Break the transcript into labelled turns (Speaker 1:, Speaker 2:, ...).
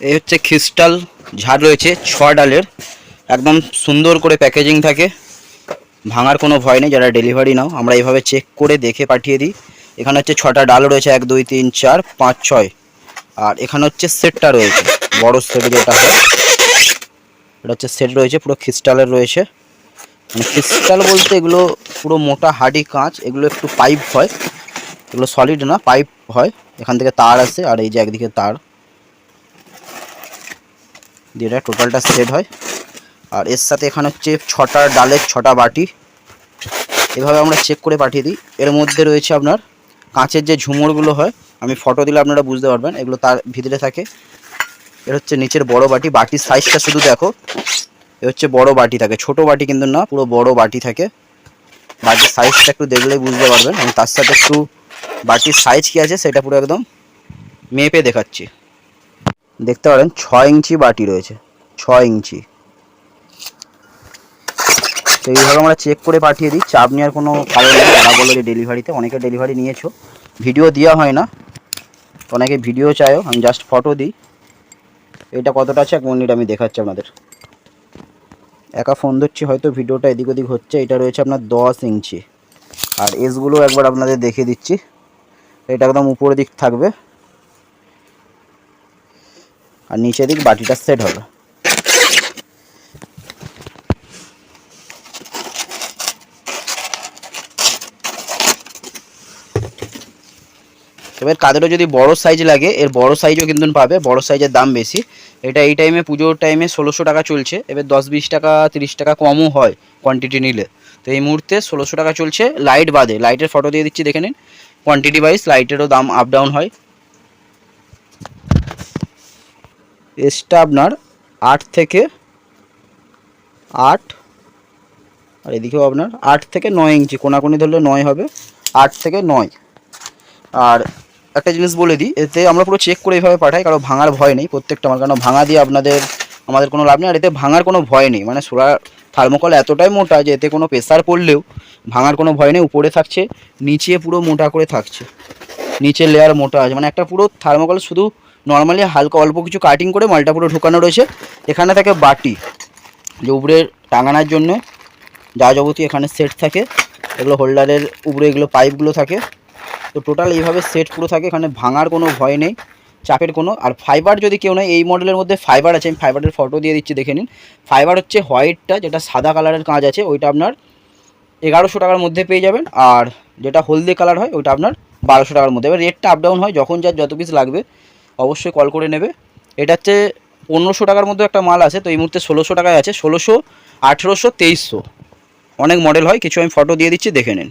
Speaker 1: এই হচ্ছে ক্রিস্টাল ঝাড় রয়েছে, ছ ডালের। একদম সুন্দর করে প্যাকেজিং থাকে। ভাঙার কোনো ভয় নেই, যারা ডেলিভারি নাও, আমরা এইভাবে চেক করে দেখে পাঠিয়ে দিই। এখানে হচ্ছে ছটা ডাল রয়েছে, এক, দুই, তিন, চার, পাঁচ, ছয়। আর এখানে হচ্ছে সেটটা রয়েছে, বড় সেট যেটা হয়। এটা হচ্ছে সেট রয়েছে, পুরো ক্রিস্টালের রয়েছে। মানে ক্রিস্টাল বলতে এগুলো পুরো মোটা হাডি কাঁচ, এগুলো একটু পাইপ হয়। এগুলো সলিড না, পাইপ হয়। এখান থেকে তার আসে, আর এই যে একদিকে তার। দিয়ে টোটালটা সেট হয়। আর এর সাথে এখানে হচ্ছে ছটা ডালের ছটা বাটি। এভাবে আমরা চেক করে পাঠিয়ে দিই। এর মধ্যে রয়েছে আপনার কাঁচের যে ঝুমুরগুলো হয়, আমি ফটো দিলে আপনারা বুঝতে পারবেন, এগুলো তার ভিতরে থাকে। এর হচ্ছে নিচের বড় বাটি, বাটির সাইজটা শুধু দেখো। এ হচ্ছে বড় বাটি থাকে, ছোট বাটি কিন্তু না, পুরো বড় বাটি থাকে। বাটির সাইজটা একটু দেখলেই বুঝতে পারবেন। আমি তার সাথে একটু বাটির সাইজ কী আছে, সেটা পুরো একদম মেপে দেখাচ্ছি। দেখতে পারেন, ছয় ইঞ্চি বাটি রয়েছে, ছয় ইঞ্চি। তো এইভাবে আমরা চেক করে পাঠিয়ে দিই, চাপ নেওয়ার কোনো কারণ নেই তারা বলো ডেলিভারিতে অনেকে ডেলিভারি নিয়েছো। ভিডিও দেওয়া হয় না, অনেকে ভিডিও চায়ও, আমি জাস্ট ফটো দিই। এটা কতটা আছে, এক মিনিট আমি দেখাচ্ছি আপনাদের। একা ফোন ধরছি, হয়তো ভিডিওটা এদিক ওদিক হচ্ছে, এটা রয়েছে আপনার দশ ইঞ্চি। আর এসগুলো একবার আপনাদের দেখিয়ে দিচ্ছি, এটা একদম উপরের দিক থাকবে। আর নিচের দিক বাটিটা সেট হবে এবার কাদেরও যদি বড় সাইজ লাগে, এর বড় সাইজও কিন্তু পাবে, বড় সাইজের দাম বেশি। এটা এই টাইমে পুজোর টাইমে ষোলোশো টাকা চলছে, এবার দশ বিশ টাকা, তিরিশ টাকা কমও হয় কোয়ান্টিটি নিলে। তো এই মুহূর্তে ষোলোশো টাকা চলছে লাইট বাদে লাইটের ফটো দিয়ে দিচ্ছি, দেখে নিন। কোয়ান্টিটি ওয়াইজ লাইটেরও দাম আপ ডাউন হয়। এসটা আপনার আট থেকে আট, আর এদিকেও আপনার আট থেকে নয় ইঞ্চি, কোনাকুনি ধরলে নয় হবে, আট থেকে নয়। আর একটা জিনিস বলে দিই, এতে আমরা পুরো চেক করে এইভাবে পাঠাই কারণ ভাঙার ভয় নেই প্রত্যেকটা মাল, কারণ ভাঙা দিয়ে আপনাদের, আমাদের কোনো লাভ নেই, আর এতে ভাঙার কোনো ভয় নেই। মানে সোলার থার্মোকল এতটাই মোটা যে এতে কোনো প্রেসার পড়লেও ভাঙার কোনো ভয় নেই, উপরে থাকছে, নিচে পুরো মোটা করে থাকছে। নিচের লেয়ার মোটা আছে মানে একটা পুরো থার্মোকল শুধু নর্মালি হালকা অল্প কিছু কাটিং করে মালটা পুরো ঢোকানো রয়েছে। এখানে থাকে বাটি, যে উপরে টাঙানোর জন্য যা যাবতীয় এখানে সেট থাকে। এগুলো হোল্ডারের উপরে এগুলো পাইপগুলো থাকে। তো টোটাল এইভাবে সেট পুরো থাকে, এখানে ভাঙার কোনো ভয় নেই, চাপের কোনো। আর ফাইবার যদি কেউ নেয়, এই মডেলের মধ্যে ফাইবার আছে, আমি ফাইবারের ফটো দিয়ে দিচ্ছি, দেখে নিন। ফাইবার হচ্ছে হোয়াইটটা যেটা সাদা কালারের কাজ আছে, ওইটা আপনার এগারোশো টাকার মধ্যে পেয়ে যাবেন। আর যেটা হলদে কালার হয়, ওইটা আপনার বারোশো টাকার মধ্যে। এবার রেটটা আপ ডাউন হয়, যখন যার যত পিস লাগবে অবশ্যই কল করে নেবে। এটা হচ্ছে পনেরোশো টাকার মধ্যে একটা মাল আছে, তো এই মুহূর্তে ষোলোশো টাকায় আছে, ষোলোশো, আঠেরোশো, তেইশশো। অনেক মডেল হয়, কিছু আমি ফটো দিয়ে দিচ্ছি, দেখে নিন।